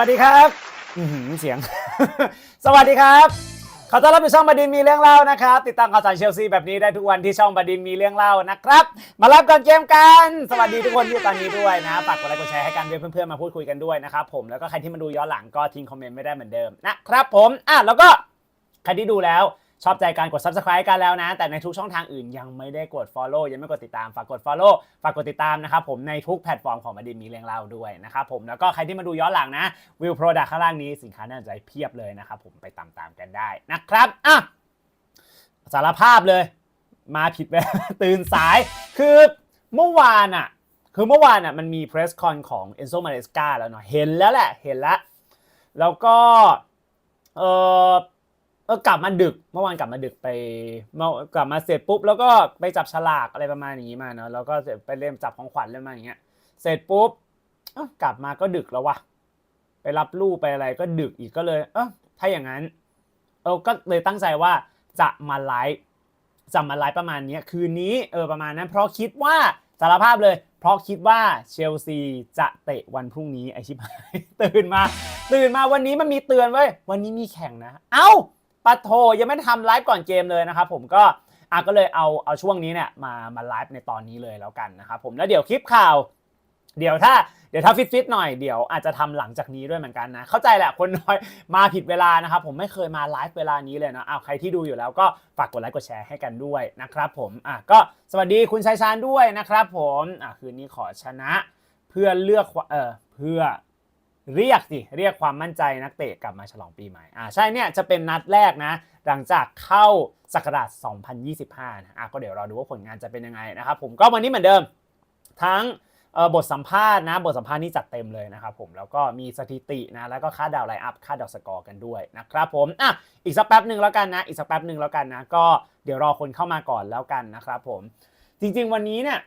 สวัสดีครับเสียง สวัสดีครับ ขอต้อนรับสู่ช่องบดินมีเรื่องเล่านะครับ ติดตามข่าวสารเชลซีแบบนี้ได้ทุกวันที่ช่องบดินมีเรื่องเล่านะครับ มารับก่อนเกมกัน สวัสดีทุกคนที่อยู่ตอนนี้ด้วยนะฝากกดไลค์กดแชร์ให้กันเพื่อนๆมาพูดคุยกันด้วยนะครับผมแล้วก็ใครที่มาดูย้อนหลังก็ทิ้งคอมเมนต์ไม่ได้เหมือนเดิมนะครับผมอะแล้วก็ใครที่ดูแล้ว ชอบใจการกด subscribe กันแล้วนะ แต่ในทุกช่องทางอื่นยังไม่ได้กด follow ยังไม่กดติดตามฝากกด follow ฝากกดติดตามนะครับผมในทุกแพลตฟอร์มของบดินมีเรื่องเล่าด้วยนะครับผมแล้วก็ใครที่มาดูย้อนหลังนะวิวโปรดักข้างล่างนี้สินค้าน่าสนใจเพียบเลยนะครับผมไปตามๆกันได้นะครับอะสารภาพเลย มาผิดไปตื่นสายคือเมื่อวานอะคือเมื่อวานอะมันมีเพรสคอนของ Enzo Maresca แล้วเนาะเห็นแล้วแหละเห็นแล้ว แล้วก็เออ ออกลับมาดึกเมื่อวานกลับมาดึกไปเมื่อกลับมาเสร็จปุ๊บแล้วก็ไปจับฉลากอะไรประมาณนี้มาเนาะแล้วก็เสร็จไปเล่นจับของขวัญเล่นมาอย่างเงี้ยเสร็จปุ๊บเอ้ากลับมาก็ดึกแล้ววะไปรับลูกไปอะไรก็ดึกอีกก็เลย เออถ้าอย่างนั้นเออก็เลยตั้งใจว่าจะมาไลฟ์จะมาไลฟ์ประมาณนี้คืนนี้เออประมาณนั้น เพราะคิดว่าสารภาพเลย เพราะคิดว่าเชลซีจะเตะวันพรุ่งนี้ไอชิบหายตื่นมา ตื่นมาวันนี้มันมีเตือนไว้ยวันนี้มีแข่งนะ เอ้า ปัดโทยังไม่ทำไลฟ์ก่อนเกมเลยนะครับผมก็อะก็เลยเอาเอาช่วงนี้เนี่ยมามาไลฟ์ในตอนนี้เลยแล้วกันนะครับผมแล้วเดี๋ยวคลิปข่าว เดี๋ยวถ้าเดี๋ยวถ้าฟิตฟิตหน่อยเดี๋ยวอาจจะทำหลังจากนี้ด้วยเหมือนกันนะเข้าใจแหละคนน้อยมาผิดเวลานะครับผมไม่เคยมาไลฟ์เวลานี้เลยนะเอาใครที่ดูอยู่แล้วก็ฝากกดไลค์กดแชร์ให้กันด้วยนะครับผมอะก็สวัสดีคุณชัยชาญด้วยนะครับผมอะคืนนี้ขอชนะ เพื่อเลือกเออเพื่อ เรียกสิเรียกความมั่นใจนักเตะกลับมาฉลองปีใหม่อ่าใช่เนี่ยจะเป็นนัดแรกนะ หลังจากเข้าศักราช 2025 นะอะก็เดี๋ยวราดูว่าผลงานจะเป็นยังไงนะครับผมก็วันนี้เหมือนเดิม ทั้งบทสัมภาษณ์นะบทสัมภาษณ์นี่จัดเต็มเลยนะครับผมแล้วก็มีสถิตินะแล้วก็ค่าดาวไลน์อัพค่าดาวสกอร์กันด้วยนะครับผมอะอีกสักแป๊บหนึ่งแล้วกันนะอีกสักแป๊บหนึ่งแล้วกันนะก็เดี๋ยวรอคนเข้ามาก่อนแล้วกันนะครับผมจริงๆวันนี้เนี่ย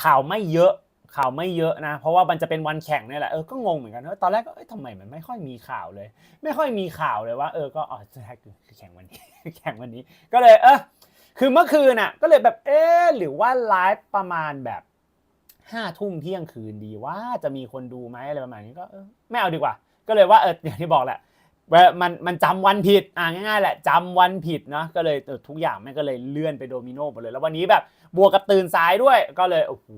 ข่าวไม่เยอะ ข่าวไม่เยอะนะ เพราะว่ามันจะเป็นวันแข่งนี่แหละเออก็งงเหมือนกันว่าตอนแรกก็เอ้ยทำไมมันไม่ค่อยมีข่าวเลย ไม่ค่อยมีข่าวเลยว่า เออก็อ๋อแคือแข่งวันนี้แข่งวันนี้ ก็เลยเออคือเมื่อคืนน่ะก็เลยแบบเออหรือว่าไลฟ์ประมาณแบบห้าทุ่มเที่ยงคืนดีว่าจะมีคนดูไหมอะไรประมาณนี้ก็เออไม่เอาดีกว่า ก็เลยว่าเอออย่างที่บอกแหละ มันมันจำวันผิดอ่าง่ายๆแหละจำวันผิดเนาะก็เลยทุกอย่างมันก็เลยเลื่อนไปโดมิโนหมดเลย แล้ววันนี้แบบบวกกับตื่นสายด้วยก็เลยโอ้โห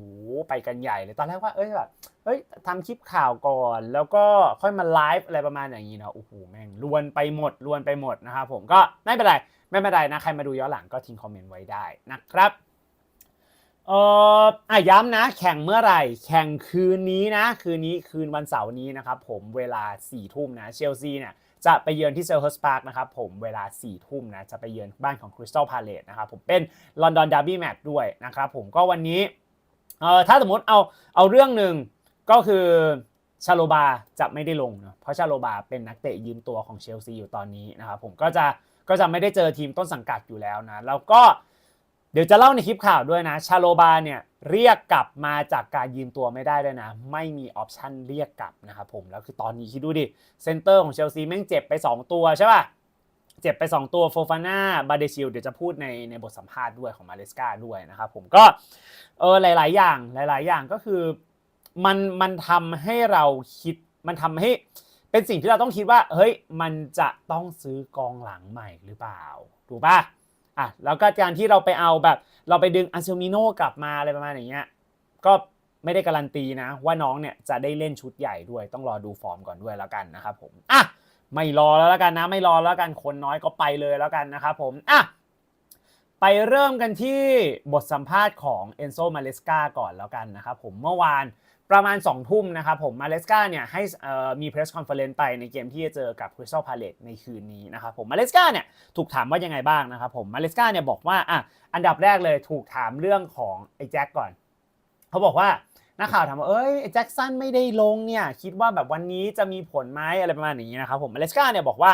ไปกันใหญ่เลยตอนแรกว่าเอ้ยแบบเฮ้ยทำคลิปข่าวก่อน แล้วก็ค่อยมาไลฟ์อะไรประมาณอย่างนี้เนาะโอ้โหแม่งลวนไปหมดลวนไปหมดนะครับผมก็ไม่เป็นไรไม่เป็นไรนะใครมาดูย้อนหลังก็ทิ้งคอมเมนต์ไว้ได้นะครับเอ่ออะย้ำนะ แข่งเมื่อไหร่ แข่งคืนนี้นะ คืนนี้คืนวันเสาร์นี้นะครับผมเวลา4ี่ทุ่มนะเชลซีเนี่ย จะไปเยือนที่เซลเฮอร์สพาร์คนะครับผมเวลา4ี่ทุ่มนะจะไปเยือนบ้านของคริสตัลพาเลตนะครับผมเป็นลอนดอนดาร์บี้แมตช์ด้วยนะครับผมก็วันนี้เอ่อถ้าสมมติเอาเอาเรื่องหนึ่งก็คือชาโลบาจะไม่ได้ลงเนาะเพราะชาโลบาเป็นนักเตะยืมตัวของเชลซีอยู่ตอนนี้นะครับผมก็จะก็จะไม่ได้เจอทีมต้นสังกัดอยู่แล้วนะแล้วก็ ดี๋ยวจะเล่าในคลิปข่าวด้วยนะ ชาโลบาเนี่ยเรียกกลับมาจากการยืมตัวไม่ได้ด้วยนะ ไม่มีออปชันเรียกกลับนะครับผม แล้วคือตอนนี้คิดดูดิ เซนเตอร์ของเชลซีแม่งเจ็บไป 2 ตัวใช่ป่ะ เจ็บไป 2 ตัวโฟฟาน่าบาเดชิลเดี๋ยวจะพูดในในบทสัมภาษณ์ด้วยของมาเลสกาด้วยนะครับผมก็เออหลาย ๆ อย่างหลาย ๆ อย่างก็คือมันมันทำให้เราคิดมันทำให้เป็นสิ่งที่เราต้องคิดว่าเฮ้ยมันจะต้องซื้อกองหลังใหม่หรือเปล่าถูกป่ะ อะแล้วก็การที่เราไปเอาแบบ เราไปดึงอันเซลมิโนกลับมาอะไรประมาณอย่างเงี้ยก็ไม่ได้การันตีนะ ว่าน้องเนี่ยจะได้เล่นชุดใหญ่ด้วยต้องรอดูฟอร์มก่อนด้วยแล้วกันนะครับผมอะไม่รอแล้วแล้วกันนะไม่รอแล้วกันคนน้อยก็ไปเลยแล้วกันนะครับผมอะไปเริ่มกันที่บทสัมภาษณ์ของเอนโซมาเลสกาก่อนแล้วกันนะครับผมเมื่อวาน ประมาณ 2 ทุ่มนะครับผมมาเลสกาเนี่ยให้มีเพรสคอนเฟอเรนซ์ไปในเกมที่จะเจอกับคริสตัลพาเลตในคืนนี้นะครับผมมาเลสกาเนี่ยถูกถามว่ายังไงบ้างนะครับผมมาเลสกาเนี่ยบอกว่าอะอันดับแรกเลยถูกถามเรื่องของไอ้แจ็คก่อน เขาบอกว่านักข่าวถามว่าเอ้ยแจ็คสันไม่ได้ลงเนี่ยคิดว่าแบบวันนี้จะมีผลไหมอะไรประมาณนี้นะครับผมมาเลสกาเนี่ยบอกว่า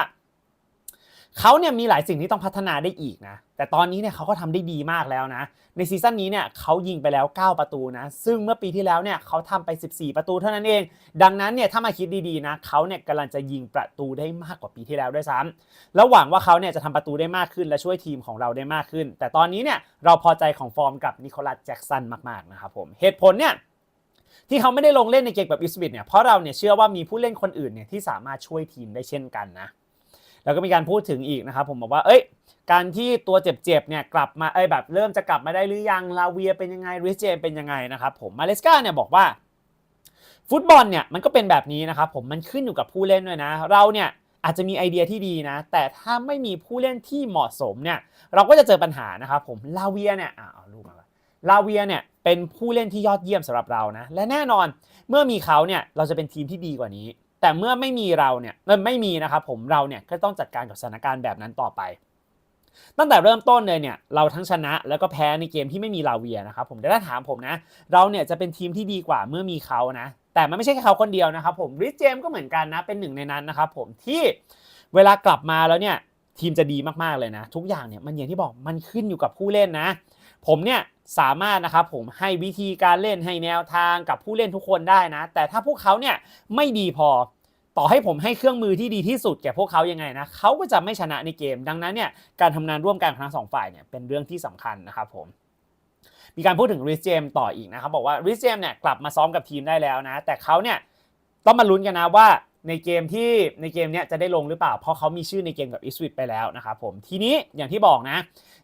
เขาเนี่ยมีหลายสิ่งที่ต้องพัฒนาได้อีกนะ แต่ตอนนี้เนี่ยเขาก็ทำได้ดีมากแล้วนะ ในซีซั่นนี้เนี่ยเขายิงไปแล้ว 9 ประตูนะ ซึ่งเมื่อปีที่แล้วเนี่ยเขาทำไป 14 ประตูเท่านั้นเอง ดังนั้นเนี่ยถ้ามาคิดดีๆนะเขาเนี่ยกำลังจะยิงประตูได้มากกว่าปีที่แล้วด้วยซ้ำแล้วหวังว่าเขาเนี่ยจะทำประตูได้มากขึ้นและช่วยทีมของเราได้มากขึ้น แต่ตอนนี้เนี่ยเราพอใจของฟอร์มกับนิโคลัสแจ็กสันมากๆนะครับผมเหตุผลเนี่ยที่เขาไม่ได้ลงเล่นในเกมแบบอิสบิทเนี่ยเพราะเราเนี่ยเชื่อว่ามีผู้เล่นคนอื่นเนี่ยที่สามารถช่วยทีมได้เช่นกันนะ แล้วก็มีการพูดถึงอีกนะครับผมบอกว่าเอ้ยการที่ตัวเจ็บๆเนี่ยกลับมาเอ้ยแบบเริ่มจะกลับมาได้หรือยังลาเวียเป็นยังไงริเจเป็นยังไงนะครับผมมาเลสกาเนี่ยบอกว่า ฟุตบอลเนี่ยมันก็เป็นแบบนี้นะครับผมมันขึ้นอยู่กับผู้เล่นด้วยนะ เราเนี่ยอาจจะมีไอเดียที่ดีนะ แต่ถ้าไม่มีผู้เล่นที่เหมาะสมเนี่ยเราก็จะเจอปัญหานะครับผมลาเวียเนี่ยอ่าเอารูปมาลาเวียเนี่ยเป็นผู้เล่นที่ยอดเยี่ยมสำหรับเรานะและแน่นอนเมื่อมีเขาเนี่ยเราจะเป็นทีมที่ดีกว่านี้ แต่เมื่อไม่มีเราเนี่ยไม่มีนะครับผมเราเนี่ยก็ต้องจัดการกับสถานการณ์แบบนั้นต่อไป ตั้งแต่เริ่มต้นเลยเนี่ยเราทั้งชนะแล้วก็แพ้ในเกมที่ไม่มีลาเวียนะครับผมแต่ถ้าถามผมนะเราเนี่ยจะเป็นทีมที่ดีกว่าเมื่อมีเขานะแต่มันไม่ใช่แค่เขาคนเดียวนะครับผมริสเจมก็เหมือนกันนะเป็นหนึ่งในนั้นนะครับผมที่เวลากลับมาแล้วเนี่ยทีมจะดีมากๆเลยนะ ทุกอย่างเนี่ยมันอย่างที่บอกมันขึ้นอยู่กับผู้เล่นนะ ผมเนี่ยสามารถนะครับผมให้วิธีการเล่นให้แนวทางกับผู้เล่นทุกคนได้นะ แต่ถ้าพวกเขาเนี่ยไม่ดีพอต่อให้ผมให้เครื่องมือที่ดีที่สุดแก่พวกเขายังไงนะเขาก็จะไม่ชนะในเกม ดังนั้นเนี่ยการทำงานร่วมกันของทั้งสองฝ่ายเนี่ยเป็นเรื่องที่สำคัญนะครับผมมีการพูดถึงริสเจมต่ออีกนะครับบอกว่าริสเจมเนี่ยกลับมาซ้อมกับทีมได้แล้วนะ แต่เขาเนี่ยต้องมาลุ้นกันนะว่า ในเกมที่ในเกมเนี้ยจะได้ลงหรือเปล่า เพราะเขามีชื่อในเกมกับอิสวิตไปแล้วนะครับผมทีนี้อย่างที่บอกนะ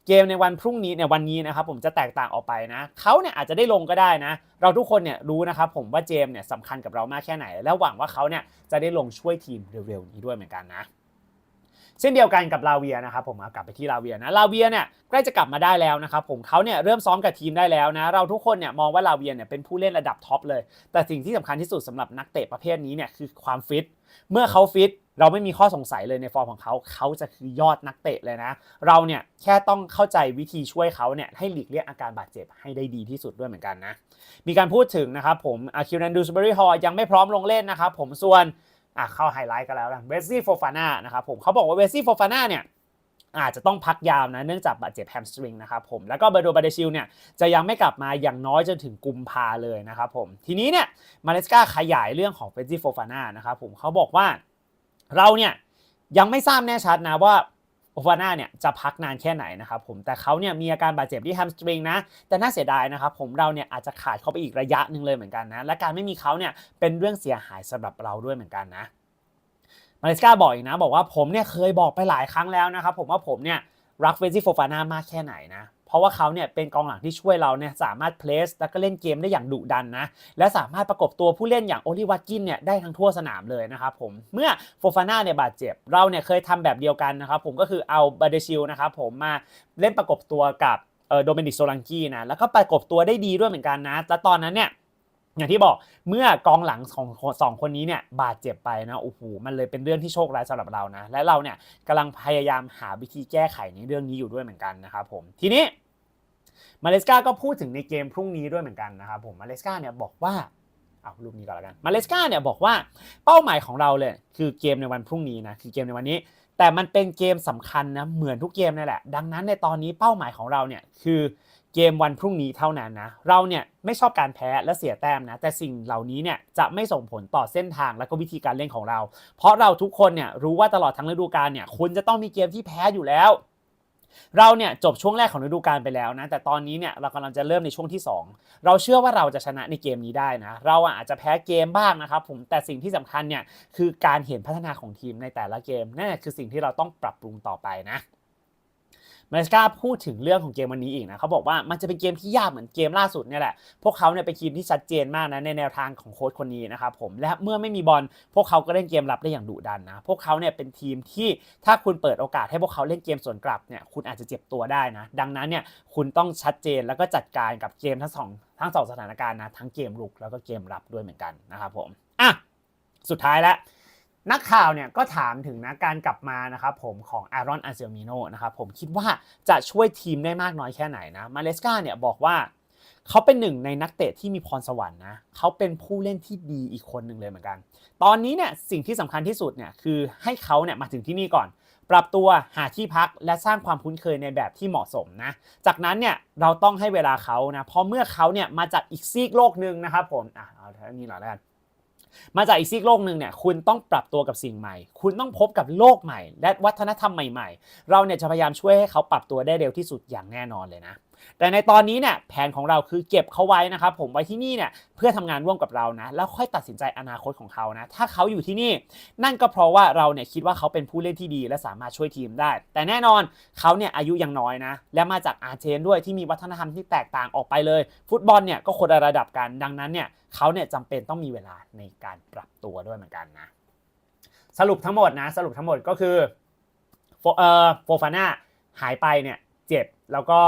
เกมในวันพรุ่งนี้เนี่ยวันนี้นะครับผมจะแตกต่างออกไปนะเขาเนี่ยอาจจะได้ลงก็ได้นะ เราทุกคนเนี่ยรู้นะครับผมว่าเจมเนี่ยสำคัญกับเรามากแค่ไหน แล้วหวังว่าเขาเนี่ยจะได้ลงช่วยทีมเร็วๆนี้ด้วยเหมือนกันนะ เช่นเดียวกันกับลาเวียนะครับผมกลับไปที่ลาเวียนะลาเวียเนี่ยใกล้จะกลับมาได้แล้วนะครับผมเขาเนี่ยเริ่มซ้อมกับทีมได้แล้วนะเราทุกคนเนี่ยมองว่าลาเวียเนี่ยเป็นผู้เล่นระดับท็อปเลย แต่สิ่งที่สำคัญที่สุดสำหรับนักเตะประเภทนี้เนี่ยคือความฟิตเมื่อเขาฟิตเราไม่มีข้อสงสัยเลยในฟอร์มของเขา เขาจะคือยอดนักเตะเลยนะ เราเนี่ยแค่ต้องเข้าใจวิธีช่วยเขาเนี่ยให้หลีกเลี่ยงอาการบาดเจ็บให้ได้ดีที่สุดด้วยเหมือนกันนะ มีการพูดถึงนะครับผมอาคิวนันดูสเบอรี่ฮอยังไม่พร้อมลงเล่นนะครับผมส่วน อะเข้าไฮไลท์กันแล้วนะเวสซี่โฟฟาน่านะครับผมเขาบอกว่าเวสซี่โฟฟาน่าเนี่ยอาจจะต้องพักยาวนะเนื่องจากบาดเจ็บแฮมสตริงนะครับผมแล้วก็เบอร์โดบาเดชิลเนี่ยจะยังไม่กลับมาอย่างน้อยจนถึงกุมภาเลยนะครับผมทีนี้เนี่ยมาเลสกาขยายเรื่องของเวสซี่โฟฟาน่านะครับผมเขาบอกว่าเราเนี่ยยังไม่ทราบแน่ชัดนะว่า โอฟาน่าเนี่ยจะพักนานแค่ไหนนะครับผมแต่เขาเนี่ยมีอาการบาดเจ็บที่แฮมสตริงนะแต่น่าเสียดายนะครับผมเราเนี่ยอาจจะขาดเขาไปอีกระยะหนึ่งเลยเหมือนกันนะและการไม่มีเขาเนี่ยเป็นเรื่องเสียหายสำหรับเราด้วยเหมือนกันนะมาเลสกาบอกอีกนะบอกว่าผมเนี่ยเคยบอกไปหลายครั้งแล้วนะครับผมว่าผมเนี่ยรักเวซี่โฟฟาน่ามากแค่ไหนนะ เพราะว่าเขาเนี่ยเป็นกองหลังที่ช่วยเราเนี่ยสามารถเพลสแล้วก็เล่นเกมได้อย่างดุดันนะและสามารถประกบตัวผู้เล่นอย่างโอลิวัตกินเนี่ยได้ทั้งทั่วสนามเลยนะครับผมเมื่อโฟฟาน่าเนี่ยบาดเจ็บเราเนี่ยเคยทำแบบเดียวกันนะครับผมก็คือเอาบาเดชิลนะครับผมมาเล่นประกบตัวกับเออโดเมนิกโซลังกี้นะแล้วก็ประกบตัวได้ดีด้วยเหมือนกันนะแล้วตอนนั้นเนี่ย อย่างที่บอกเมื่อกองหลังของสองคนนี้เนี่ยบาดเจ็บไปนะโอ้โหมันเลยเป็นเรื่องที่โชคร้ายสำหรับเรานะ และเราเนี่ยกำลังพยายามหาวิธีแก้ไขในเรื่องนี้อยู่ด้วยเหมือนกันนะครับผมทีนี้มาเลสกาก็พูดถึงในเกมพรุ่งนี้ด้วยเหมือนกันนะครับผมมาเลสกาเนี่ยบอกว่าเอารูปนี้ก่อนล้วกันมาเลสกาเนี่ยบอกว่าเป้าหมายของเราเลยคือเกมในวันพรุ่งนี้นะคือเกมในวันนี้ แต่มันเป็นเกมสำคัญนะเหมือนทุกเกมนั่นแหละ ดังนั้นในตอนนี้เป้าหมายของเราเนี่ยคือ เกมวันพรุ่งนี้เท่านั้นนะ เราเนี่ยไม่ชอบการแพ้และเสียแต้มนะ แต่สิ่งเหล่านี้เนี่ยจะไม่ส่งผลต่อเส้นทางและก็วิธีการเล่นของเรา เพราะเราทุกคนเนี่ยรู้ว่าตลอดทั้งฤดูกาลเนี่ยคุณจะต้องมีเกมที่แพ้อยู่แล้วเราเนี่ยจบช่วงแรกของฤดูกาลไปแล้วนะ แต่ตอนนี้เนี่ยเรากำลังจะเริ่มในช่วงที่ 2 เราเชื่อว่าเราจะชนะในเกมนี้ได้นะ เราอาจจะแพ้เกมบ้างนะครับผมแต่สิ่งที่สำคัญเนี่ยคือการเห็นพัฒนาของทีมในแต่ละเกมนั่นคือสิ่งที่เราต้องปรับปรุงต่อไปนะ มาเลสกาพูดถึงเรื่องของเกมวันนี้อีกนะเขาบอกว่ามันจะเป็นเกมที่ยากเหมือนเกมล่าสุดเนี่ยแหละ พวกเขาเนี่ยเป็นทีมที่ชัดเจนมากนะในแนวทางของโค้ชคนนี้นะครับผมและเมื่อไม่มีบอลพวกเขาก็เล่นเกมรับได้อย่างดุดันนะพวกเขาเนี่ยเป็นทีมที่ถ้าคุณเปิดโอกาสให้พวกเขาเล่นเกมสวนกลับเนี่ยคุณอาจจะเจ็บตัวได้นะ ดังนั้นเนี่ยคุณต้องชัดเจนแล้วก็จัดการกับเกมทั้งสองทั้งสองสถานการณ์นะทั้งเกมรุกแล้วก็เกมรับด้วยเหมือนกันนะครับผมอะสุดท้ายแล้ว นักข่าวเนี่ยก็ถามถึงนะการกลับมานะครับผมของอารอนอาเซลมิโนนะครับผมคิดว่าจะช่วยทีมได้มากน้อยแค่ไหนนะมาเลสกาเนี่ยบอกว่าเขาเป็นหนึ่งในนักเตะที่มีพรสวรรค์นะเขาเป็นผู้เล่นที่ดีอีกคนหนึ่งเลยเหมือนกัน ตอนนี้เนี่ยสิ่งที่สำคัญที่สุดเนี่ยคือให้เขาเนี่ยมาถึงที่นี่ก่อน ปรับตัวหาที่พักและสร้างความคุ้นเคยในแบบที่เหมาะสมนะ จากนั้นเนี่ยเราต้องให้เวลาเขานะเพราะเมื่อเขาเนี่ยมาจากอีกซีกโลกหนึ่งนะครับผมอะเอาเท่านี้หน่อยแล้วกัน มาจากอีกซีกโลกหนึ่งเนี่ยคุณต้องปรับตัวกับสิ่งใหม่ คุณต้องพบกับโลกใหม่ และวัฒนธรรมใหม่ ๆ เราเนี่ยจะพยายามช่วยให้เขาปรับตัวได้เร็วที่สุดอย่างแน่นอนเลยนะ แต่ในตอนนี้เนี่ยแผนของเราคือเก็บเขาไว้นะครับผมไว้ที่นี่เนี่ยเพื่อทำงานร่วมกับเรานะแล้วค่อยตัดสินใจอนาคตของเขานะถ้าเขาอยู่ที่นี่ นั่นก็เพราะว่าเราเนี่ยคิดว่าเขาเป็นผู้เล่นที่ดีและสามารถช่วยทีมได้ แต่แน่นอนเขาเนี่ยอายุยังน้อยนะและมาจากอาร์เจนด้วยที่มีวัฒนธรรมที่แตกต่างออกไปเลย ฟุตบอลเนี่ยก็คนระดับกันดังนั้นเนี่ยเขาเนี่ยจำเป็นต้องมีเวลาในการปรับตัวด้วยเหมือนกันนะสรุปทั้งหมดนะสรุปทั้งหมดก็คือโฟเอ่อโฟฟาน่าหายไปเนี่ยเจ็บแล้วก็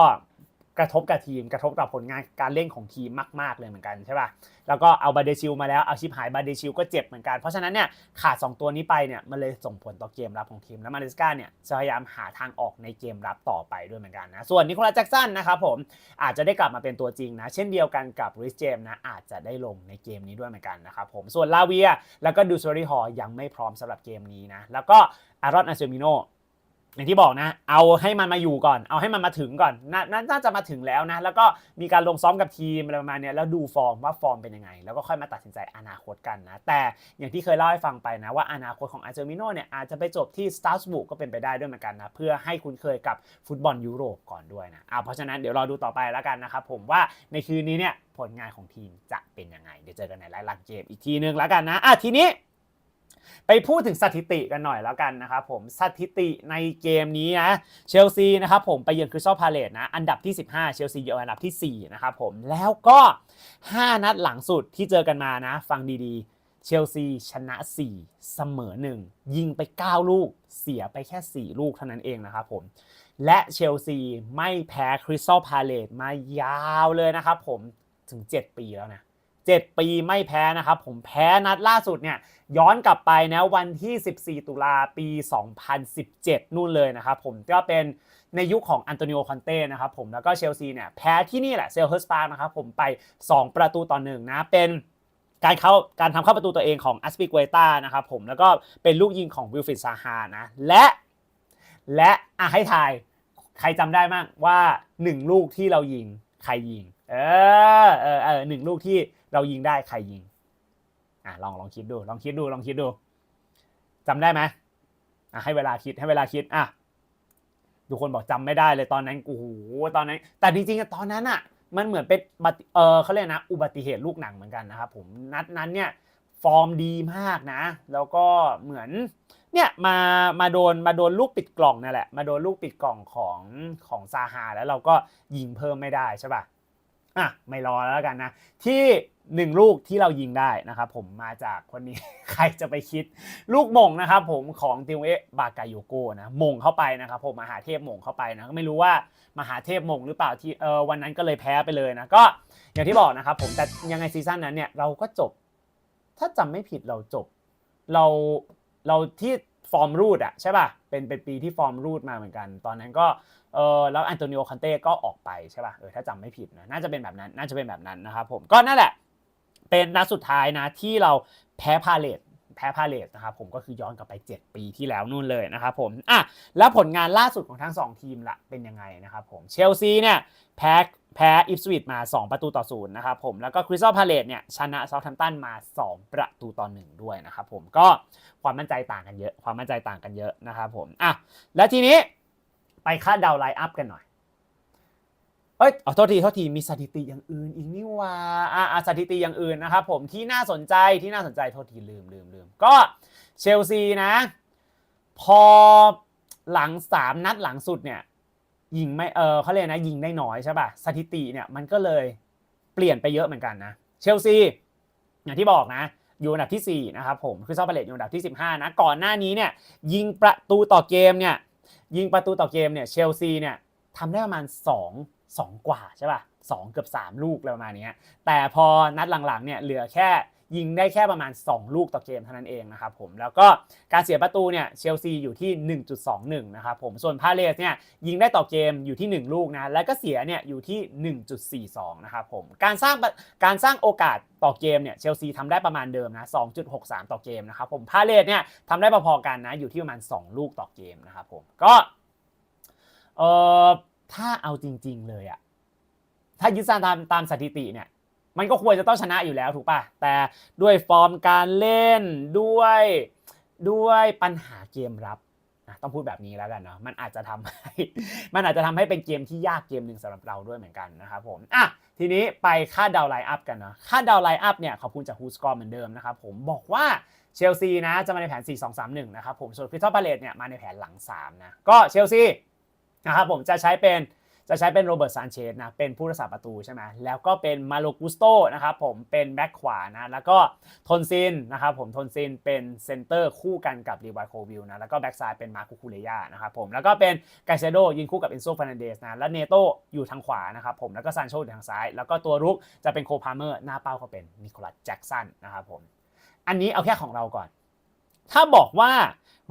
กระทบกับทีม กระทบกับผลงานการเล่นของทีมมาก ๆ เลยเหมือนกันใช่ป่ะแล้วก็เอาบาเดชิลมาแล้วเอาชิปหายบาเดชิลก็เจ็บเหมือนกัน เพราะฉะนั้นเนี่ยขาด 2 ตัวนี้ไปเนี่ยมันเลยส่งผลต่อเกมรับของทีม แล้วมาริสกาเนี่ยจะพยายามหาทางออกในเกมรับต่อไปด้วยเหมือนกันนะส่วนนิโคลัสแจ็กสันนะครับผมอาจจะได้กลับมาเป็นตัวจริงนะ เช่นเดียวกันกับริสเจมนะอาจจะได้ลงในเกมนี้ด้วยเหมือนกันนะครับผมส่วนลาเวียแล้วก็ดูซอริฮอยังไม่พร้อมสำหรับเกมนี้นะแล้วก็อารอนอาเซมิโน อย่างที่บอกนะ เอาให้มันมาอยู่ก่อน เอาให้มันมาถึงก่อนนน่าจะมาถึงแล้วนะ แล้วก็มีการลงซ้อมกับทีมอะไรประมาณนี้แล้วดูฟอร์มว่าฟอร์มเป็นยังไง แล้วก็ค่อยมาตัดสินใจอนาคตกันนะ แต่อย่างที่เคยเล่าให้ฟังไปนะ ว่าอนาคตของอาร์เจมิโนเนี่ยอาจจะไปจบที่สตาร์สบุกก็เป็นไปได้ด้วยเหมือนกันนะ เพื่อให้คุ้นเคยกับฟุตบอลยุโรปก่อนด้วยนะอ่าเพราะฉะนั้นเดี๋ยวรอดูต่อไปแล้วกันนะครับผมว่าในคืนนี้เนี่ยผลงานของทีมจะเป็นยังไง เดี๋ยวเจอกันในไลฟ์ลังเกมอีกทีนึงแล้วกันนะอะทีนี้ ไปพูดถึงสถิติกันหน่อยแล้วกันนะครับผมสถิติในเกมนี้นะเชลซีนะครับผมไปเยือนคริสตัลพาเลตนะอันดับที่ 15 เชลซีอยู่อันดับที่ 4 นะครับผมแล้วก็ 5 นัดหลังสุดที่เจอกันมานะ ฟังดีๆ เชลซีชนะ 4 เสมอ 1 ยิงไป 9 ลูก เสียไปแค่ 4 ลูกเท่านั้นเองนะครับผมและเชลซีไม่แพ้คริสตัลพาเลตมายาวเลยนะครับผมถึง 7 ปีแล้วนะ 7 ปีไม่แพ้นะครับ ผมแพ้นัดล่าสุดเนี่ยย้อนกลับไปนะวันที่ 14 ตุลาปี 2017 นู่นเลยนะครับผมก็เป็นในยุคของอันโตนิโอคอนเต้นะครับผมแล้วก็เชลซีเนี่ยแพ้ที่นี่แหละเซลเฮอร์สปาร์นะครับผมไป 2 ประตูต่อหนึ่งนะเป็นการเข้าการทำเข้าประตูตัวเองของอัสปิเกเตานะครับผมแล้วก็เป็นลูกยิงของวิลฟิดซาฮานะและและอะให้ทายใครจำได้บ้างว่า 1 ลูกที่เรายิงใครยิงเออเออเออหนึ่งลูกที่ เรายิงได้ใครยิง อะลองลองคิดดู ลองคิดดูลองคิดดูจำได้ไหมอะให้เวลาคิดให้เวลาคิดอะทุกคนบอกจำไม่ได้เลยตอนนั้นโอ้โหตอนนั้น แต่จริงๆอะตอนนั้นอะ มันเหมือนเป็นบัติเออเขาเรียกนะอุบัติเหตุลูกหนังเหมือนกันนะครับผมนัดนั้นเนี่ยฟอร์มดีมากนะ แล้วก็เหมือนเนี่ยมามาโดนมาโดนลูกปิดกล่องนั่นแหละ มาโดนลูกปิดกล่องของของซาฮาแล้วเราก็ยิงเพิ่มไม่ได้ใช่ป่ะอะไม่รอแล้วกันนะ ที่ หนึ่งลูกที่เรายิงได้นะครับผมมาจากคนนี้ ใครจะไปคิดลูกมงนะครับผมของติวเอะบากาโยโกนะมงเข้าไปนะครับผมมหาเทพมงเข้าไปนะก็ไม่รู้ว่ามหาเทพมงหรือเปล่าที่เออวันนั้นก็เลยแพ้ไปเลยนะก็อย่างที่บอกนะครับผมแต่ยังไงซีซั่นนั้นเนี่ยเราก็จบ ถ้าจำไม่ผิดเราจบ เราเราที่ฟอร์มรูดอะใช่ป่ะเป็นเป็นปีที่ฟอร์มรูดมาเหมือนกัน ตอนนั้นก็เออแล้วอันโตนิโอคันเต้ก็ออกไปใช่ป่ะเออถ้าจำไม่ผิดนะน่าจะเป็นแบบนั้นน่าจะเป็นแบบนั้นนะครับผมก็นั่นแหละ เป็นนัดสุดท้ายนะที่เราแพ้พาเลตแพ้พาเลตนะครับผมก็คือย้อนกลับไป 7 ปีที่แล้วนู่นเลยนะครับผมอะแล้วผลงานล่าสุดของทั้ง 2 ทีมละเป็นยังไงนะครับผมเชลซีเนี่ยแพ้แพ้อิฟสวิตมา 2 ประตูต่อศูนย์นะครับผมแล้วก็คริสตัลพาเลตเนี่ยชนะเซาท์แฮมป์ตันมา 2 ประตูต่อ1ด้วยนะครับผมก็ความมั่นใจต่างกันเยอะ ความมั่นใจต่างกันเยอะนะครับผมอะแล้วทีนี้ไปคาดเดาไลน์อัพกันหน่อย เอ้ยเอาโทษทีโทษทีมีสถิติอย่างอื่นอีกนี่ว่าอ่าอ่าสถิติอย่างอื่นนะครับผมที่น่าสนใจที่น่าสนใจโทษทีลืมลืมลืมก็เชลซีนะ พอหลังสามนัดหลังสุดเนี่ยยิงไม่เออเขาเรียกนะยิงได้น้อยใช่ป่ะสถิติเนี่ยมันก็เลยเปลี่ยนไปเยอะเหมือนกันนะเชลซีอย่างที่บอกนะอยู่อันดับที่4นะครับผมคือซอปเปเลตอยู่อันดับที่ 15 นะ ก่อนหน้านี้เนี่ยยิงประตูต่อเกมเนี่ยยิงประตูต่อเกมเนี่ยเชลซีเนี่ยทำได้ประมาณ 2 2 กว่าใช่ป่ะ2เกือบ 3 ลูกอะไรประมาณเนี้ยแต่พอนัดหลังๆเนี่ยเหลือแค่ยิงได้แค่ประมาณ 2 ลูกต่อเกมเท่านั้นเองนะครับผมแล้วก็การเสียประตูเนี่ยเชลซีอยู่ที่ 1.21 นะครับผมส่วนพาเลสเนี่ยยิงได้ต่อเกมอยู่ที่ 1 ลูกนะแล้วก็เสียเนี่ยอยู่ที่ 1.42 นะครับผมการสร้างการสร้างโอกาสต่อเกมเนี่ยเชลซีทำได้ประมาณเดิมนะ 2.63 ต่อเกมนะครับผมพาเลสเนี่ยทำได้พอๆกันนะอยู่ที่ประมาณ 2 ลูกต่อเกมนะครับผมก็เอ่อ ถ้าเอาจริง ๆ เลยอะถ้ายึดตามตามสถิติเนี่ย มันก็ควรจะต้องชนะอยู่แล้วถูกป่ะ แต่ด้วยฟอร์มการเล่นด้วยด้วยปัญหาเกมรับต้องพูดแบบนี้แล้วกันเนาะมันอาจจะทำให้มันอาจจะทำให้เป็นเกมที่ยากเกมหนึ่งสำหรับเราด้วยเหมือนกันนะครับผมอะทีนี้ไปคาดเดาไลน์อัพกันเนาะคาดเดาไลน์อัพเนี่ยขอบคุณจากฮูสกอร์เหมือนเดิมนะครับผมบอกว่าเชลซีนะจะมาในแผน 4-2-3-1 นะครับผมส่วนคริสตัลพาเลตเนี่ยมาในแผนหลัง 3 นะ ก็เชลซี นะครับผมจะใช้เป็นจะใช้เป็นโรเบิร์ตซานเชสนะเป็นผู้รักษาประตูใช่ไหมแล้วก็เป็นมาโลกุสโตนะครับผมเป็นแบ็คขวานะแล้วก็ทนซินนะครับผมทนซินเป็นเซนเตอร์คู่กันกับรีวายโควิลนะแล้วก็แบ็กซ้ายเป็นมาคูคูเลียนะครับผมแล้วก็เป็นไกเซโดยืนคู่กับเอนโซฟ r น a นเดสนะแล้วเนโตอยู่ทางขวานะครับผมแล้วก็ซานโชอยู่ทางซ้าย แล้วก็ตัวรุกจะเป็นโคพาเมอร์หน้าเป้าก็เป็นนิโคลัสแจ็กสันนะครับผมอันนี้เอาแค่ของเราก่อน ถ้าบอกว่า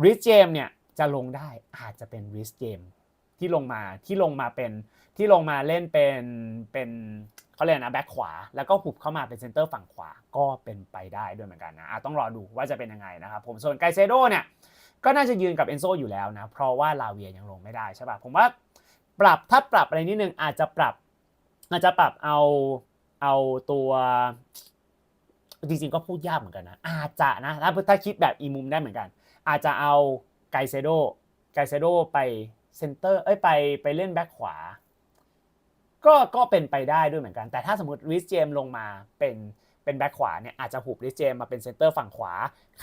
ริสเจมเนี่ยจะลงได้อาจจะเป็นริสเจม ที่ลงมาที่ลงมาเป็นที่ลงมาเล่นเป็นเป็นเขาเรียกนะแบ็คขวา แล้วก็หุบเข้ามาเป็นเซนเตอร์ฝั่งขวาก็เป็นไปได้ด้วยเหมือนกันนะอะต้องรอดูว่าจะเป็นยังไงนะครับผมส่วนไกเซโดเนี่ยก็น่าจะยืนกับเอนโซอยู่แล้วนะ เพราะว่าลาเวียยังลงไม่ได้ใช่ป่ะผมว่าปรับถ้าปรับอะไรนิดนึงอาจจะปรับ อาจจะปรับเอาเอาตัวจริงๆก็พูดยากเหมือนกันนะ อาจจะนะถ้าถ้าคิดแบบอีมุมได้เหมือนกัน อาจจะเอาไกเซโดไกเซโดไป เซนเตอร์เอ้ยไปไปเล่นแบ็คขวา ก็ก็เป็นไปได้ด้วยเหมือนกัน แต่ถ้าสมมติริสเจมลงมาเป็นเป็นแบ็คขวาเนี่ยอาจจะหุบริสเจมมาเป็นเซนเตอร์ฝั่งขวา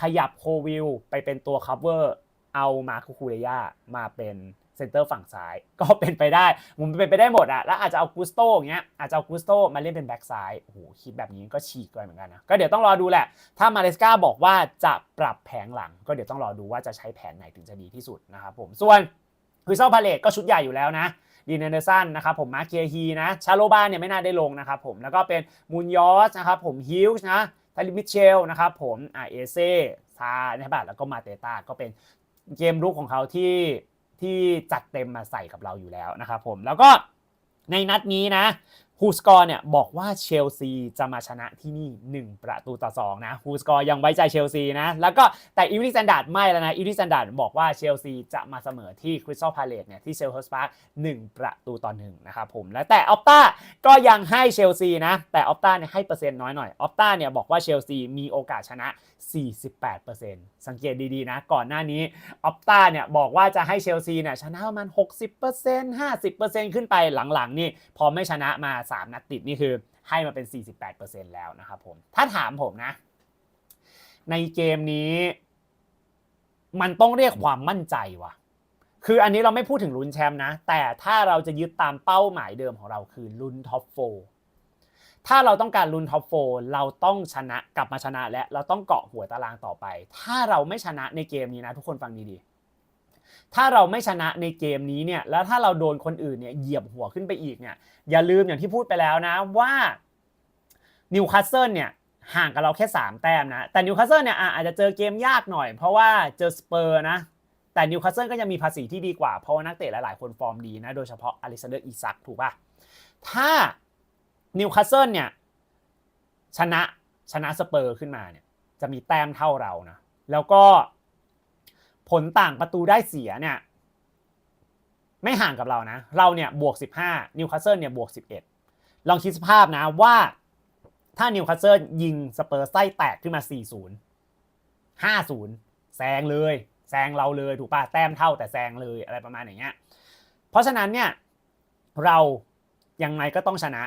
ขยับโควิลไปเป็นตัวคัฟเวอร์เอามาคูคูเรยามาเป็นเซนเตอร์ฝั่งซ้าย ก็เป็นไปได้มันเป็นไปได้หมดอะแล้วอาจจะเอากุสโตอย่างเงี้ยอาจจะเอากุสโตมาเล่นเป็นแบ็กซ้ายโอ้โหคิดแบบนี้ก็ฉีกไปเหมือนกันนะก็เดี๋ยวต้องรอดูแหละ ถ้ามาเลสกาบอกว่าจะปรับแผงหลัง ก็เดี๋ยวต้องรอดูว่าจะใช้แผนไหนถึงจะดีที่สุดนะครับผมส่วน คริสตัลพาเลตก็ชุดใหญ่อยู่แล้วนะดีนเนอร์สันนะครับผมมาเคียฮีนะชาโลบาเนี่ยไม่น่าได้ลงนะครับผมแล้วก็เป็นมูนยอสนะครับผมฮิลส์นะทาริมิเชลนะครับผมอาเอเซ่ซานะครับแล้วก็มาเตต้าก็เป็นเกมรุกของเขาที่ที่จัดเต็มมาใส่กับเราอยู่แล้วนะครับผมแล้วก็ในนัดนี้นะ ฮูสกอร์เนี่ยบอกว่าเชลซีจะมาชนะที่นี่ 1 ประตูต่อ 2 นะฮูสกอร์ยังไว้ใจเชลซีนะ แล้วก็แต่อีวิสแซนดาร์ดไม่แล้วนะอีวิสแซนดาร์ดบอกว่าเชลซีจะมาเสมอที่คริสตัลพาเลตเนี่ยที่เซลเฮอร์สปาร์ค1ประตูต่อ1นะครับผมและแต่ออฟต้าก็ยังให้เชลซีนะ แต่ออฟต้าเนี่ยให้เปอร์เซ็นต์น้อยหน่อยออฟต้าเนี่ยบอกว่าเชลซีมีโอกาสชนะ 48% สังเกตดีๆนะ ก่อนหน้านี้ออฟตาเนี่ยบอกว่าจะให้เชลซีเนี่ยชนะประมาณ 60% 50%ขึ้นไปหลังๆ นี่พอไม่ชนะมา 3 นัดติดนี่คือให้มาเป็น 48%แล้วนะครับผม ถ้าถามผมนะ ในเกมนี้ มันต้องเรียกความมั่นใจว่ะคืออันนี้เราไม่พูดถึงลุ้นแชมป์นะ แต่ถ้าเราจะยึดตามเป้าหมายเดิมของเราคือลุ้นท็อปโฟ ถ้าเราต้องการลุ้นท็อปโฟเราต้องชนะกลับมาชนะและเราต้องเกาะหัวตารางต่อไป ถ้าเราไม่ชนะในเกมนี้นะ ทุกคนฟังดีๆ ถ้าเราไม่ชนะในเกมนี้เนี่ยแล้วถ้าเราโดนคนอื่นเนี่ยเหยียบหัวขึ้นไปอีกเนี่ยอย่าลืมอย่างที่พูดไปแล้วนะว่านิวคาสเซิลเนี่ยห่างกับเราแค่ 3 แต้มนะ แต่นิวคาสเซิลเนี่ยอาจจะเจอเกมยากหน่อย เพราะว่าเจอสเปอร์นะ แต่นิวคาสเซิลก็ยังมีภาษีที่ดีกว่า เพราะว่านักเตะหลาย ๆ คนฟอร์มดีนะ โดยเฉพาะอล็กซานเดอร์อีซักถูกป่ะ ถ้า นิวคาสเซิลเนี่ยชนะชนะสเปอร์ขึ้นมาเนี่ยจะมีแต้มเท่าเรานะแล้วก็ผลต่างประตูได้เสียเนี่ยไม่ห่างกับเรานะ เราเนี่ยบวก 15นิวคาสเซิลเนี่ยบวก 11 ลองคิดสภาพนะว่าถ้านิวคาสเซิลยิงสเปอร์ไส้แตกขึ้นมา 4-0 5-0 แซงเลยแซงเราเลยถูกป่ะแต้มเท่าแต่แซงเลยอะไรประมาณอย่างเงี้ยเพราะฉะนั้นเนี่ยเรายังไงก็ต้องชนะ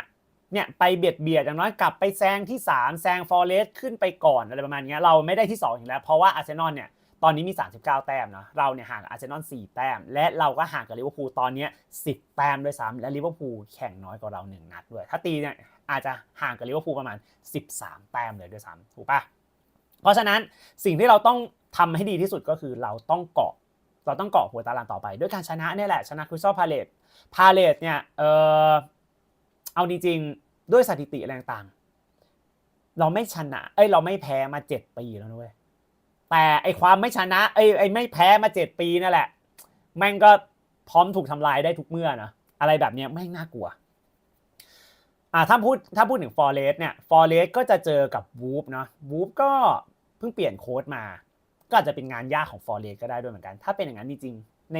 เนี่ยไปเบียดเบียดอย่างน้อยกลับไปแซงที่ 3 แซงฟอร์เรสขึ้นไปก่อนอะไรประมาณนี้เราไม่ได้ที่ 2 อีกแล้ว เพราะว่าอาร์เซนอลเนี่ยตอนนี้มี 39 แต้มเนาะเราเนี่ยห่างอาร์เซนอล4แต้ม และเราก็ห่างกับลิเวอร์พูลตอนนี้ 10 แต้มด้วยซ้ำและลิเวอร์พูลแข่งน้อยกว่าเรา1นัดด้วย ถ้าตีเนี่ยอาจจะห่างกับลิเวอร์พูลประมาณ 13 แต้มเลยด้วยซ้ำถูกปะเพราะฉะนั้นสิ่งที่เราต้องทำให้ดีที่สุดก็คือเราต้องเกาะเราต้องเกาะหัวตารางต่อไป ด้วยการชนะเนี่ยแหละชนะคริสตัลพาเลตพาเลตเนี่ยเออ เอาจริงๆด้วยสถิติอะไรต่าง เราไม่ชนะ เอ้ยเราไม่แพ้มา7ปีแล้วนะเว้ยแต่ไอความไม่ชนะไอไอไม่แพ้มา7ปีนั่นแหละ แม่งก็พร้อมถูกทำลายได้ทุกเมื่อนะอะไรแบบเนี้ยไม่งน่ากลัวอ่าถ้าพูดถ้าพูดถึงฟอร์เรสเนี่ยฟอร์เรสก็จะเจอกับวูฟเนาะวูฟก็เพิ่งเปลี่ยนโค้ดมา ก็อาจจะเป็นงานยากของฟอร์เรสก็ได้ด้วยเหมือนกัน ถ้าเป็นอย่างนั้นจริงๆใน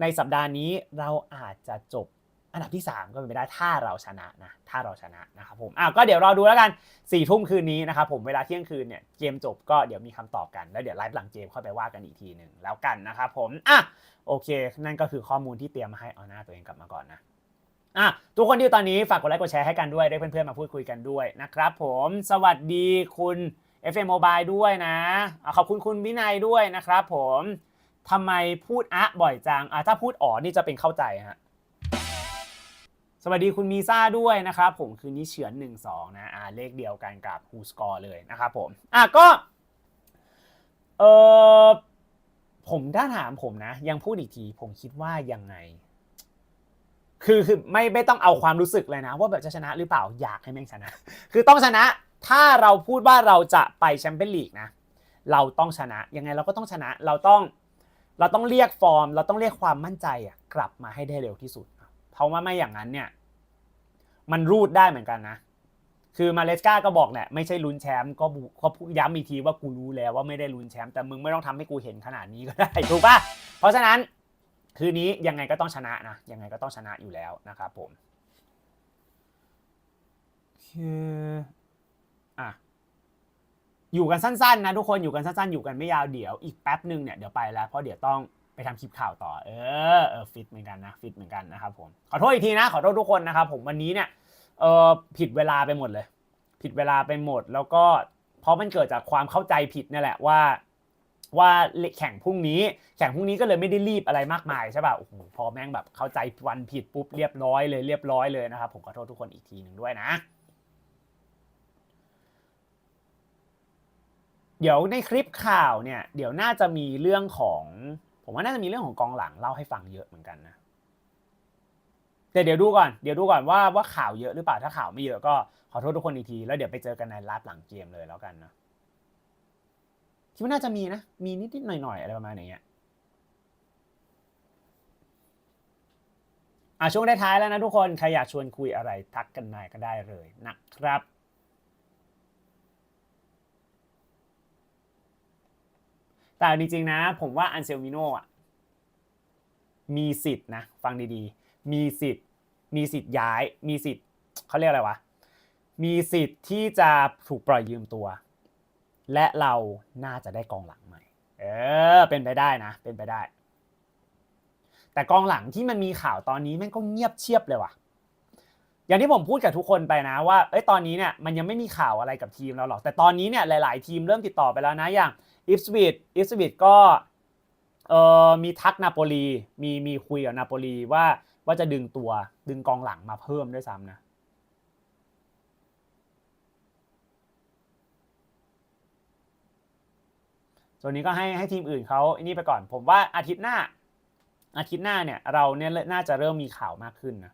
ในสัปดาห์นี้เราอาจจะจบ อันดับที่ 3 ก็เป็นไปได้ถ้าเราชนะนะถ้าเราชนะนะครับผมอ้าวก็เดี๋ยวรอดูแล้วกัน4ี่ทุ่มคืนนี้นะครับผมเวลาเที่ยงคืนเนี่ยเกมจบก็เดี๋ยวมีคำตอบกันแล้วเดี๋ยวไลฟ์หลังเกมค่อยไปว่ากันอีกทีหนึ่งแล้วกันนะครับผมอะโอเค นั่นก็คือข้อมูลที่เตรียมมาให้เอาหน้าตัวเองกลับมาก่อนนะอะทุกคนที่อยู่ตอนนี้ฝากกดไลค์กดแชร์ให้กันด้วยได้เพื่อนๆมาพูดคุยกันด้วยนะครับผมสวัสดีคุณ FM Mobile ด้วยนะอะขอบคุณคุณวินัยด้วยนะครับผมทำไมพูดอะบ่อยจังอะถ้าพูดอ๋อนี่จะเป็นเข้าใจฮะ สวัสดีคุณมีซ่าด้วยนะครับผมคืนนี้เฉือน1 2นะอ่าเลขเดียวกันกับฮูสกอร์เลยนะครับผมอะก็เออผมถ้าถามผมนะ ยังพูดอีกที ผมคิดว่ายังไง คือคือไม่ไม่ต้องเอาความรู้สึกเลยนะ ว่าแบบจะชนะหรือเปล่าอยากให้แม่งชนะ คือต้องชนะถ้าเราพูดว่าเราจะไปแชมเปี้ยนลีกนะ เราต้องชนะยังไงเราก็ต้องชนะเราต้อง เราต้องเรียกฟอร์ม เราต้องเรียกความมั่นใจอะกลับมาให้ได้เร็วที่สุด เพราะว่าไม่อย่างนั้นเนี่ย มันรูดได้เหมือนกันนะ คือมาเลสกาก็บอกแหละไม่ใช่ลุ้นแชมป์ก็บุก็พูดย้ำอีกทีว่ากูรู้แล้วว่าไม่ได้ลุ้นแชมป์แต่มึงไม่ต้องทำให้กูเห็นขนาดนี้ก็ได้ถูกปะเพราะฉะนั้นคืนนี้ยังไงก็ต้องชนะนะยังไงก็ต้องชนะอยู่แล้วนะครับผมคืออะอยู่กันสั้นๆนะทุกคนอยู่กันสั้นๆอยู่กันไม่ยาวเดี๋ยวอีกแป๊บหนึ่งเนี่ยเดี๋ยวไปแล้วเพราะเดี๋ยวต้อง ไปทำคลิปข่าวต่อ เออเออฟิตเหมือนกันนะฟิตเหมือนกันนะครับผมขอโทษอีกทีนะขอโทษทุกคนนะครับผมวันนี้เนี่ยเออผิดเวลาไปหมดเลย ผิดเวลาไปหมด แล้วก็เพราะมันเกิดจากความเข้าใจผิดนี่แหละว่า ว่าแข่งพรุ่งนี้ แข่งพรุ่งนี้ก็เลยไม่ได้รีบอะไรมากมายใช่ป่ะโอ้โหพอแม่งแบบเข้าใจวันผิดปุ๊บเรียบร้อยเลยเรียบร้อยเลยนะครับผมขอโทษทุกคนอีกทีหนึ่งด้วยนะเดี๋ยวในคลิปข่าวเนี่ยเดี๋ยวน่าจะมีเรื่องของ ผมว่าน่าจะมีเรื่องของกองหลังเล่าให้ฟังเยอะเหมือนกันนะแต่เดี๋ยวดูก่อน เดี๋ยวดูก่อนว่าว่าข่าวเยอะหรือเปล่า ถ้าข่าวไม่เยอะก็ขอโทษทุกคนอีกที แล้วเดี๋ยวไปเจอกันในไลฟ์หลังเกมเลยแล้วกันนะคิดว่าน่าจะมีนะ มีนิดๆหน่อยๆอะไรประมาณอย่างเงี้ยอะช่วงท้ายๆแล้วนะทุกคน ใครอยากชวนคุยอะไรทักกันมาก็ได้เลยนะครับ แต่จริงๆนะ ผมว่าอันเซลมิโนอะมีสิทธิ์นะฟังดีๆ มีสิทธิ์มีสิทธิ์ย้าย มีสิทธิ์เขาเรียกอะไรวะ มีสิทธิ์ที่จะถูกปล่อยยืมตัว และเราน่าจะได้กองหลังใหม่ เออ เป็นไปได้นะ เป็นไปได้ แต่กองหลังที่มันมีข่าวตอนนี้แม่งก็เงียบเชียบเลยว่ะ อย่างที่ผมพูดกับทุกคนไปนะว่า เอ้ย ตอนนี้เนี่ยมันยังไม่มีข่าวอะไรกับทีมเราหรอก แต่ตอนนี้เนี่ยหลาย ๆ ทีมเริ่มติดต่อไปแล้วนะ อย่าง อิฟสวิตอิฟสวิตก็เอ่อมีทักนาโปลีมีมีคุยกับนาโปลีว่าว่าจะดึงตัวดึงกองหลังมาเพิ่มด้วยซ้ำนะส่วนนี้ก็ให้ให้ทีมอื่นเขาอันนี้ไปก่อน ผมว่าอาทิตย์หน้า อาทิตย์หน้าเนี่ยเราเนี่ยน่าจะเริ่มมีข่าวมากขึ้นนะ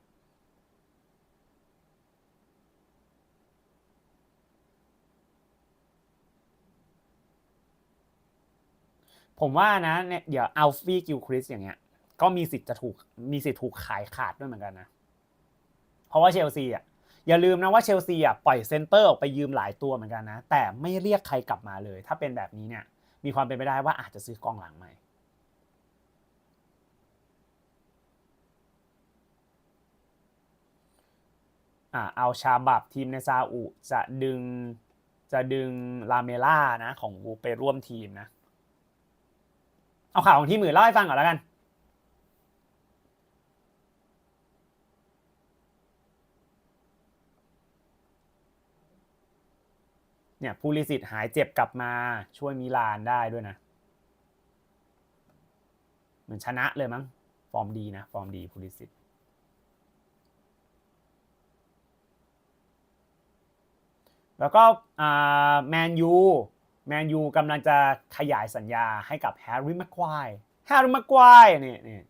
ผมว่านะเนี่ยเดี๋ยวอัลฟี่กิลคริสอย่างเงี้ย ก็มีสิทธิ์จะถูกมีสิทธิ์ถูกขายขาดด้วยเหมือนกันนะ เพราะว่าเชลซีอะอย่าลืมนะว่าเชลซีอะปล่อยเซนเตอร์ออกไปยืมหลายตัวเหมือนกันนะ แต่ไม่เรียกใครกลับมาเลย ถ้าเป็นแบบนี้เนี่ย มีความเป็นไปได้ว่าอาจจะซื้อกองหลังใหม่อ่าเอาชาบับทีมในซาอุจะดึงจะดึงลาเมล่านะของกูไปร่วมทีมนะ เอาข่าวของทีมอื่นเล่าให้ฟังก่อนแล้วกัน เนี่ยพูลิสิตหายเจ็บกลับมาช่วยมิลานได้ด้วยนะ เหมือนชนะเลยมั้ง ฟอร์มดีนะ ฟอร์มดีพูลิสิตแล้วก็แมนยู แมนยูกำลังจะขยายสัญญาให้กับแฮร์รี่แม็กควายแฮร์รี่แม็กควายนี่นี่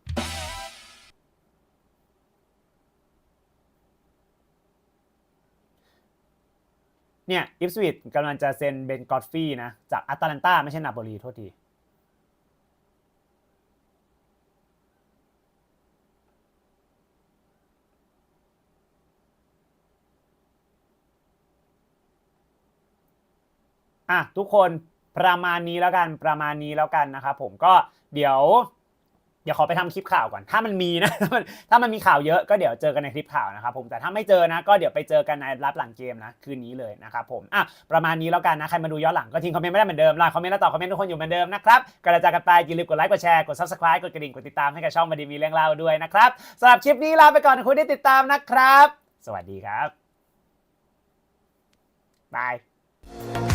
เนี่ยอิฟสวิตกำลังจะเซ็นเบนกอตฟี่นะ จากแอตแลนตาไม่ใช่นาโปลีโทษที อะทุกคนประมาณนี้แล้วกันประมาณนี้แล้วกันนะครับผมก็เดี๋ยว เดี๋ยวขอไปทำคลิปข่าวก่อน ถ้ามันมีนะ ถ้ามันมีข่าวเยอะก็เดี๋ยวเจอกันในคลิปข่าวนะครับผมแต่ถ้าไม่เจอนะ ก็เดี๋ยวไปเจอกันในรับหลังเกมนะคืนนี้เลยนะครับผมอะประมาณนี้แล้วกันนะใครมาดูย้อนหลังก็ทิ้งคอมเมนต์ไม่ได้เหมือนเดิมไลน์คอมเมนต์แล้วตอบคอมเมนต์ทุกคนอยู่เหมือนเดิมนะครับก่อนจะจากกันไปอย่าลืมกดไลค์กดแชร์กด subscribe กดกระดิ่งกดติดตามให้กับช่องมาดีมีเรื่องเล่าด้วยนะครับสำหรับคลิปนี้ลาไปก่อนคุณที่ติดตามนะครับ สวัสดีครับบาย